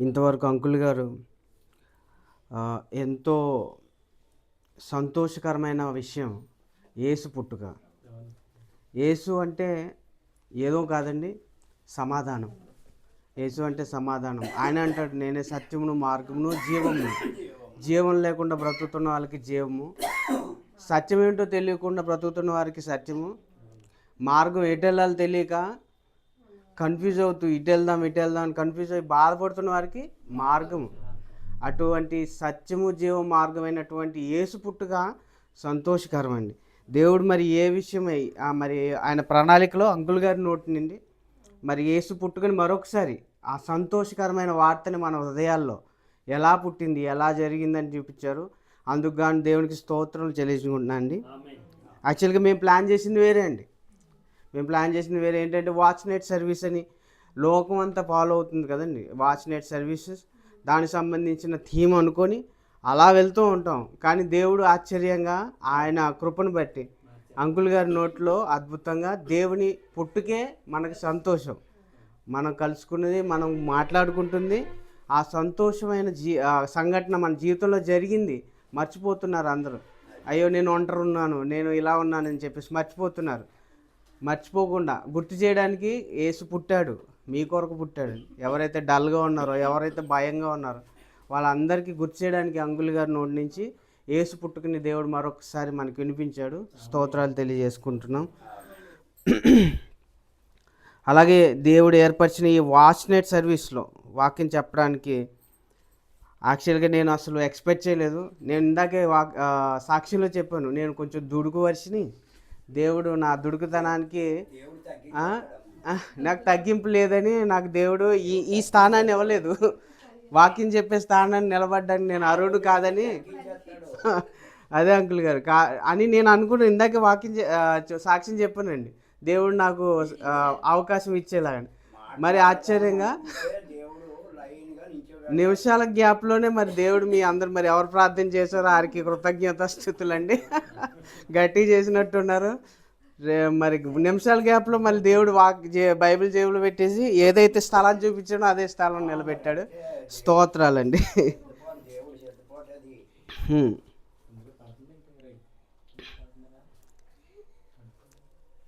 ఇంతవరకు అంకుల్ గారు ఎంతో సంతోషకరమైన విషయం ఏసు పుట్టుక. ఏసు అంటే ఏదో కాదండి సమాధానం. యేసు అంటే సమాధానం. ఆయన అంటాడు నేనే సత్యమును మార్గమును జీవమును. జీవం లేకుండా బ్రతుకుతున్న వాళ్ళకి జీవము. సత్యం ఏంటో తెలియకుండా బ్రతుకుతున్న వారికి సత్యము. మార్గం ఎటు వెళ్ళాలో తెలియక కన్ఫ్యూజ్ అవుతూ ఇటు వెళ్దాం ఇటు వెళ్దాం అని కన్ఫ్యూజ్ అయ్యి బాధపడుతున్న వారికి మార్గము. అటువంటి సత్యము జీవ మార్గమైనటువంటి యేసు పుట్టుక సంతోషకరం అండి దేవుడు మరి ఏ విషయమై ఆ మరి ఆయన ప్రణాళికలో అంకుల్ గారి నోటి నుండి మరి యేసు పుట్టుకని మరొకసారి ఆ సంతోషకరమైన వార్తని మన హృదయాల్లో ఎలా పుట్టింది ఎలా జరిగిందని చూపించారు. అందుకు గాను దేవునికి స్తోత్రం చెల్లించుకుంటున్నాను అండి యాక్చువల్గా మేము ప్లాన్ చేసింది వేరే అండి. మేము ప్లాన్ చేసింది వేరే ఏంటంటే వాచ్ నెట్ సర్వీస్ అని. లోకం అంతా ఫాలో అవుతుంది కదండి వాచ్ నెట్ సర్వీసెస్. దానికి సంబంధించిన థీమ్ అనుకొని అలా వెళ్తూ ఉంటాం. కానీ దేవుడు ఆశ్చర్యంగా ఆయన కృపను బట్టి అంకుల్ గారి నోట్లో అద్భుతంగా దేవుని పుట్టుకే మనకు సంతోషం. మనం కలుసుకున్నది మనం మాట్లాడుకుంటుంది. ఆ సంతోషమైన జీ సంఘటన మన జీవితంలో జరిగింది. మర్చిపోతున్నారు అందరూ. అయ్యో నేను ఒంటరి ఉన్నాను నేను ఇలా ఉన్నానని చెప్పేసి మర్చిపోతున్నారు. మర్చిపోకుండా గుర్తు చేయడానికి యేసు పుట్టాడు. మీ కొరకు పుట్టాడు. ఎవరైతే డల్గా ఉన్నారో ఎవరైతే భయంగా ఉన్నారో వాళ్ళందరికీ గుర్తు చేయడానికి అంగుల్ గారి నోటి నుంచి యేసు పుట్టుకుని దేవుడు మరొకసారి మనకి వినిపించాడు. స్తోత్రాలు తెలియజేసుకుంటున్నాం. అలాగే దేవుడు ఏర్పరిచిన ఈ వాచ్నెట్ సర్వీస్లో వాక్యం చెప్పడానికి యాక్చువల్గా నేను అసలు ఎక్స్పెక్ట్ చేయలేదు. నేను ఇందాకే వాక్ సాక్షిలో చెప్పాను. నేను కొంచెం దుడుకు వరిసిని దేవుడు నా దుడుకుతనానికి నాకు తగ్గింపు లేదని నాకు దేవుడు ఈ ఈ స్థానాన్ని ఇవ్వలేదు. వాక్యం చెప్పే స్థానాన్ని నిలబడ్డానికి నేను అర్హుడు కాదని. అదే అంకుల్ గారు కా అని నేను అనుకున్నాను. ఇందాక చె- సాక్ష్యం చెప్పానండి. దేవుడు నాకు అవకాశం ఇచ్చేలాగని. మరి ఆశ్చర్యంగా నిమిషాల గ్యాప్లోనే మరి దేవుడు మీ అందరు మరి ఎవరు ప్రార్థన చేశారో వారికి కృతజ్ఞత స్థుతులండి గట్టి చేసినట్టున్నారు. మరి నిమిషాల గ్యాప్లో మళ్ళీ దేవుడు వాక్ బైబిల్ జేబులో పెట్టేసి ఏదైతే స్థలాన్ని చూపించాడో అదే స్థలం నిలబెట్టాడు. స్తోత్రాలండి.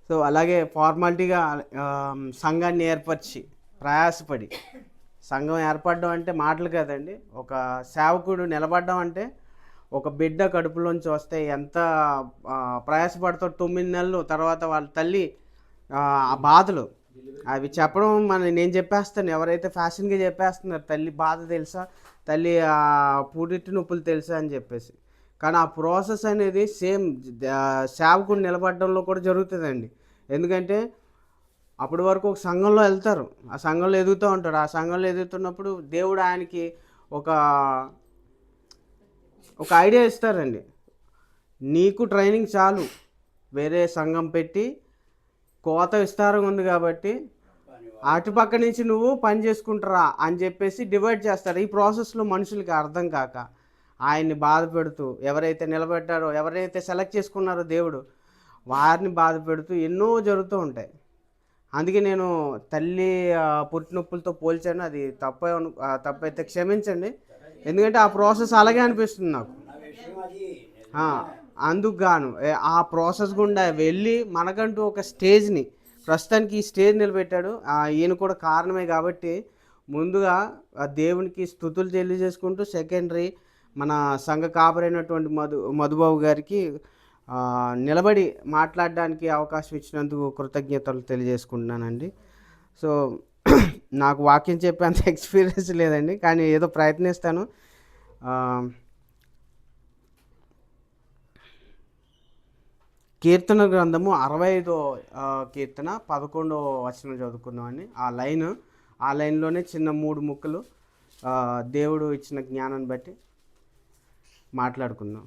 సో అలాగే ఫార్మాలిటీగా సంఘాన్ని ఏర్పరిచి ప్రయాసపడి సంఘం ఏర్పడడం అంటే మాటలు కదండి. ఒక సేవకుడు నిలబడడం అంటే ఒక బిడ్డ కడుపులోంచి వస్తే ఎంత ప్రయాసపడతారు తొమ్మిది నెలలు తర్వాత వాళ్ళ తల్లి ఆ బాధలు. అవి చెప్పడం మన నేను చెప్పేస్తాను. ఎవరైతే ఫ్యాషన్గా చెప్పేస్తున్నారు తల్లి బాధ తెలుసా? తల్లి ఆ నొప్పులు తెలుసా అని చెప్పేసి. కానీ ఆ ప్రాసెస్ అనేది సేమ్ సేవకుడు నిలబడడంలో కూడా జరుగుతుందండి. ఎందుకంటే అప్పటి వరకు ఒక సంఘంలో వెళ్తారు. ఆ సంఘంలో ఎదుగుతూ ఉంటారు. ఆ సంఘంలో ఎదుగుతున్నప్పుడు దేవుడు ఆయనకి ఒక ఒక ఐడియా ఇస్తారండి. నీకు ట్రైనింగ్ చాలు. వేరే సంఘం పెట్టి కోత విస్తారంగా ఉంది కాబట్టి అటుపక్క నుంచి నువ్వు పని చేసుకుంటారా అని చెప్పేసి డివైడ్ చేస్తారు. ఈ ప్రాసెస్లో మనుషులకి అర్థం కాక ఆయన్ని బాధ పెడుతూ ఎవరైతే నిలబెట్టారో ఎవరైతే సెలెక్ట్ చేసుకున్నారో దేవుడు వారిని బాధ పెడుతూ ఎన్నో జరుగుతూ ఉంటాయి. అందుకే నేను తల్లి పుట్టినొప్పులతో పోల్చాను. అది తప్ప తప్పైతే క్షమించండి. ఎందుకంటే ఆ ప్రాసెస్ అలాగే అనిపిస్తుంది నాకు. అందుకు గాను ఆ ప్రాసెస్ గుండా వెళ్ళి మనకంటూ ఒక స్టేజ్ని ప్రస్తుతానికి ఈ స్టేజ్ నిలబెట్టాడు. ఈయన కూడా కారణమే కాబట్టి ముందుగా ఆ దేవునికి స్థుతులు తెలియజేసుకుంటూ సెకండరీ మన సంఘ కాపరైనటువంటి మధు మధుబాబు గారికి నిలబడి మాట్లాడడానికి అవకాశం ఇచ్చినందుకు కృతజ్ఞతలు తెలియజేసుకుంటున్నానండి. సో నాకు వాక్యం చెప్పేంత ఎక్స్పీరియన్స్ లేదండి. కానీ ఏదో ప్రయత్నిస్తాను. కీర్తన గ్రంథము అరవై ఐదో కీర్తన పదకొండో వచనం చదువుకుందామండి. ఆ లైన్ ఆ లైన్లోనే చిన్న మూడు ముక్కలు దేవుడు ఇచ్చిన జ్ఞానాన్ని బట్టి మాట్లాడుకుందాం.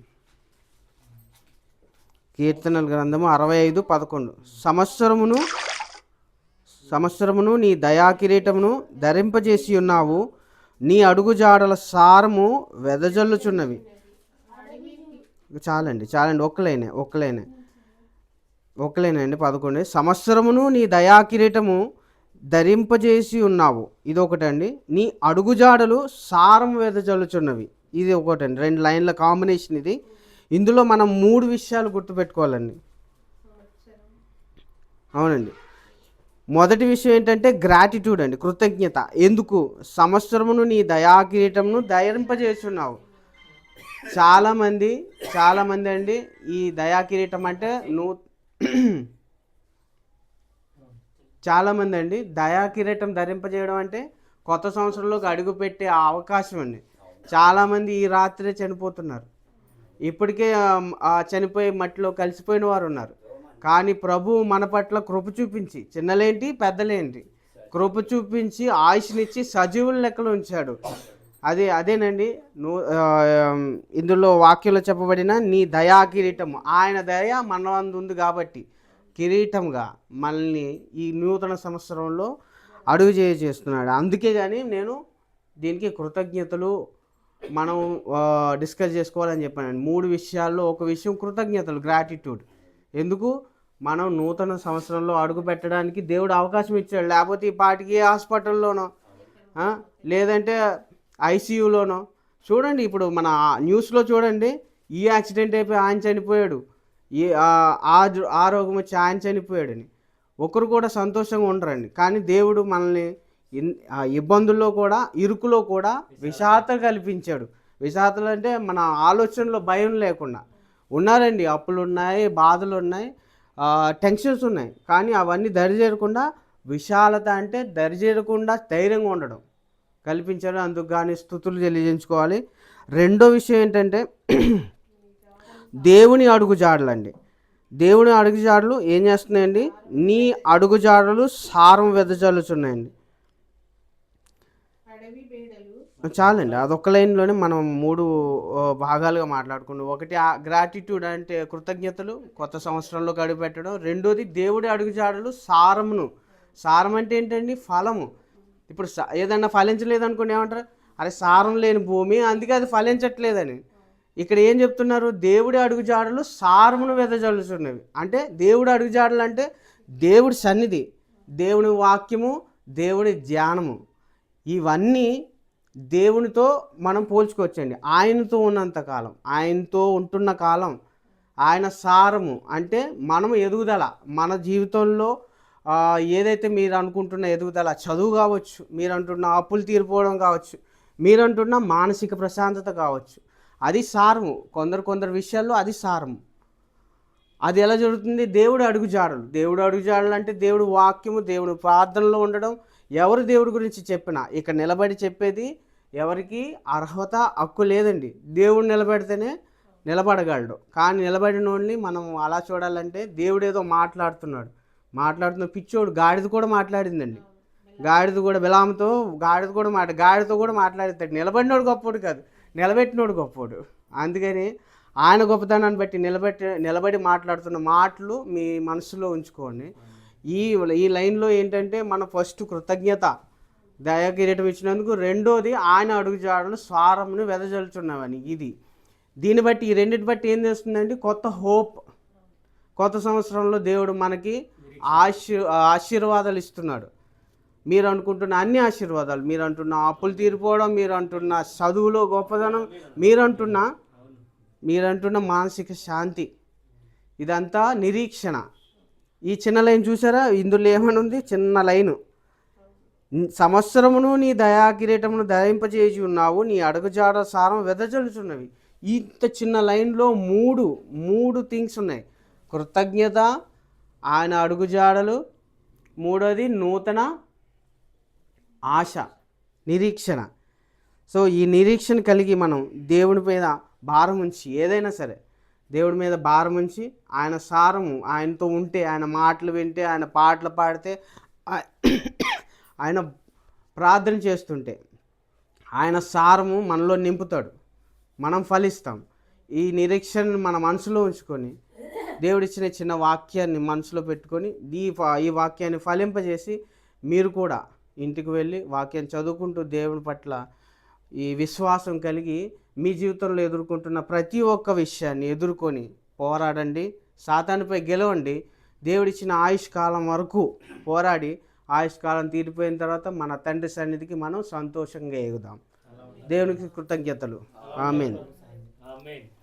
కీర్తనల గ్రంథము అరవై ఐదు పదకొండు. సంవత్సరమును సంవత్సరమును నీ దయా కిరీటమును ధరింపజేసి ఉన్నావు. నీ అడుగుజాడల సారము వెదజల్లుచున్నవి. చాలండి చాలండి. ఒక్కలైనా ఒక్కలేనే ఒక్కలేనండి పదకొండు. సంవత్సరమును నీ దయా కిరీటము ధరింపజేసి ఉన్నావు. ఇది ఒకటండి నీ అడుగుజాడలు సారం వెదజల్లుచున్నవి. ఇది ఒకటండి. రెండు లైన్ల కాంబినేషన్ ఇది. ఇందులో మనం మూడు విషయాలు గుర్తుపెట్టుకోవాలండి. అవునండి. మొదటి విషయం ఏంటంటే గ్రాటిట్యూడ్ అండి కృతజ్ఞత. ఎందుకు? సంవత్సరమును నీ దయాకిరీటమును దయరింపజేస్తున్నావు చాలామంది చాలామంది అండి ఈ దయాకిరీటం అంటే నువ్వు చాలామంది అండి దయాకిరీటం ధరింపజేయడం అంటే కొత్త సంవత్సరంలోకి అడుగుపెట్టే అవకాశం అండి. చాలామంది ఈ రాత్రే చనిపోతున్నారు. ఇప్పటికే ఆ, చనిపోయి మట్టిలో కలిసిపోయిన వారు ఉన్నారు కానీ ప్రభు మన పట్ల కృప చూపించి చిన్నలేంటి పెద్దలేంటి? కృప చూపించి ఆయుష్నిచ్చి సజీవుల లెక్కలు ఉంచాడు. అదే అదేనండి. నువ్వు ఇందులో వాక్యంలో చెప్పబడిన నీ దయా కిరీటం ఆయన దయ మనవందు ఉంది కాబట్టి కిరీటంగా మనల్ని ఈ నూతన సంవత్సరంలో అడుగు చేయ చేస్తున్నాడు. అందుకే కానీ నేను దీనికి కృతజ్ఞతలు మనం డిస్కస్ చేసుకోవాలని చెప్పాను మూడు విషయాల్లో ఒక విషయం కృతజ్ఞతలు గ్రాటిట్యూడ్ ఎందుకు? మనం నూతన సంవత్సరంలో అడుగు పెట్టడానికి దేవుడు అవకాశం ఇచ్చాడు. లేకపోతే ఈ పాటికి హాస్పిటల్లోనో లేదంటే ఐసీయూలోనో. చూడండి ఇప్పుడు మన న్యూస్లో చూడండి ఈ యాక్సిడెంట్ అయిపోయి ఆయన చనిపోయాడు. ఈ ఆ- రోగం వచ్చి ఆయన చనిపోయాడని. ఒకరు కూడా సంతోషంగా ఉండరండి. కానీ దేవుడు మనల్ని ఆ ఇబ్బందుల్లో కూడా ఇరుకులో కూడా విషాత కల్పించాడు. విషాతలు అంటే మన ఆలోచనలో భయం లేకుండా. ఉన్నారండి అప్పులు ఉన్నాయి బాధలు ఉన్నాయి టెన్షన్స్ ఉన్నాయి. కానీ అవన్నీ దరిచేరకుండా విశాలత అంటే దరిచేరకుండా ధైర్యంగా ఉండడం. కల్పించడం. అందుకు కానీ స్థుతులు తెలియజేయించుకోవాలి. రెండో విషయం ఏంటంటే దేవుని అడుగుజాడలండి దేవుని అడుగుజాడలు ఏం చేస్తున్నాయండి? నీ అడుగుజాడలు సారం వెదజల్లుచున్నాయండి. చాలండి. అదొక లైన్లోనే మనం మూడు భాగాలుగా మాట్లాడుకున్నాం ఒకటి గ్రాటిట్యూడ్ అంటే కృతజ్ఞతలు కొత్త సంవత్సరంలో గడుపు పెట్టడం రెండోది దేవుడి అడుగుజాడలు సారమును. సారం అంటే ఏంటండి? ఫలము. ఇప్పుడు స- ఏదన్నా ఫలించలేదనుకోండి ఏమంటారు? అరే సారం లేని భూమి అందుకే అది ఫలించట్లేదని. ఇక్కడ ఏం చెప్తున్నారు? దేవుడి అడుగుజాడలు సారమును వెదజల్చున్నవి అంటే దేవుడి అడుగుజాడలు అంటే దేవుడి సన్నిధి దేవుని వాక్యము దేవుడి ధ్యానము. ఇవన్నీ దేవునితో మనం పోల్చుకోవచ్చండి. ఆయనతో ఉన్నంత కాలం ఆయనతో ఉంటున్న కాలం ఆయన సారము అంటే మనం ఎదుగుదల మన జీవితంలో ఏదైతే మీరు అనుకుంటున్న ఎదుగుదల చదువు కావచ్చు మీరు అంటున్న అప్పులు తీరిపోవడం కావచ్చు మీరు అంటున్న మానసిక ప్రశాంతత కావచ్చు అది సారము. కొందరు కొందరు విషయాల్లో అది సారము. అది ఎలా జరుగుతుంది? దేవుడు అడుగుజాడలు. దేవుడు అడుగుజాడలు అంటే దేవుడు వాక్యము దేవుడు ప్రార్థనలో ఉండడం ఎవరు దేవుడి గురించి చెప్పినా ఇక్కడ నిలబడి చెప్పేది ఎవరికి అర్హత హక్కు లేదండి. దేవుడు నిలబెడితేనే నిలబడగలడు. కానీ నిలబడినోడిని మనం అలా చూడాలంటే దేవుడు ఏదో మాట్లాడుతున్నాడు. మాట్లాడుతున్న పిచ్చోడు గాడిద కూడా మాట్లాడిందండి. గాడిద కూడా బిలాంతో గాడిద కూడా మాట గాడితో కూడా మాట్లాడతాడు నిలబడినోడు గొప్పోడు కాదు నిలబెట్టినోడు గొప్పోడు. అందుకని ఆయన గొప్పతనాన్ని బట్టి నిలబెట్టి నిలబడి మాట్లాడుతున్న మాటలు మీ మనసులో ఉంచుకోండి. ఈ ఈ లైన్లో ఏంటంటే మన ఫస్ట్ కృతజ్ఞత దయాకిరీటం ఇచ్చినందుకు రెండోది ఆయన అడుగుజాడలు స్వారంను వెదజల్చున్నామని ఇది. దీన్ని బట్టి ఈ రెండింటి బట్టి ఏం చేస్తుందండి? కొత్త హోప్ కొత్త సంవత్సరంలో దేవుడు మనకి ఆశీ ఆశీర్వాదాలు ఇస్తున్నాడు. మీరు అనుకుంటున్న అన్ని ఆశీర్వాదాలు మీరు అంటున్న అప్పులు తీరిపోవడం మీరు అంటున్న చదువులో గొప్పదనం మీరు అంటున్న మీరు అంటున్న మానసిక శాంతి ఇదంతా నిరీక్షణ. ఈ చిన్న లైన్ చూసారా? ఇందులో ఏమని ఉంది చిన్న లైను. సంవత్సరమును నీ దయా కిరీటమును ధరింపజేసి ఉన్నావు. నీ అడుగుజాడ సారం వెదజలుచున్నవి ఇంత చిన్న లైన్లో మూడు మూడు థింగ్స్ ఉన్నాయి. కృతజ్ఞత ఆయన అడుగుజాడలు. మూడోది నూతన ఆశ నిరీక్షణ. సో ఈ నిరీక్షణ కలిగి మనం దేవుని మీద భారం ఉంచి ఏదైనా సరే దేవుడి మీద భారం ఉంచి ఆయన సారము ఆయనతో ఉంటే ఆయన మాటలు వింటే ఆయన పాటలు పాడితే ఆయన ప్రార్థన చేస్తుంటే ఆయన సారము మనలో నింపుతాడు. మనం ఫలిస్తాం. ఈ నిరీక్షణను మన మనసులో ఉంచుకొని దేవుడిచ్చిన చిన్న వాక్యాన్ని మనసులో పెట్టుకొని ఈ ఈ వాక్యాన్ని ఫలింపజేసి మీరు కూడా ఇంటికి వెళ్ళి వాక్యాన్ని చదువుకుంటూ దేవుని పట్ల ఈ విశ్వాసం కలిగి మీ జీవితంలో ఎదుర్కొంటున్న ప్రతి ఒక్క విషయాన్ని ఎదుర్కొని పోరాడండి. సాతానుపై గెలవండి. దేవుడిచ్చిన ఆయుష్ కాలం వరకు పోరాడి ఆయుష్కాలం తీరిపోయిన తర్వాత మన తండ్రి సన్నిధికి మనం సంతోషంగా ఎగుదాం. దేవునికి కృతజ్ఞతలు. ఆమెన్. ఆమేన్.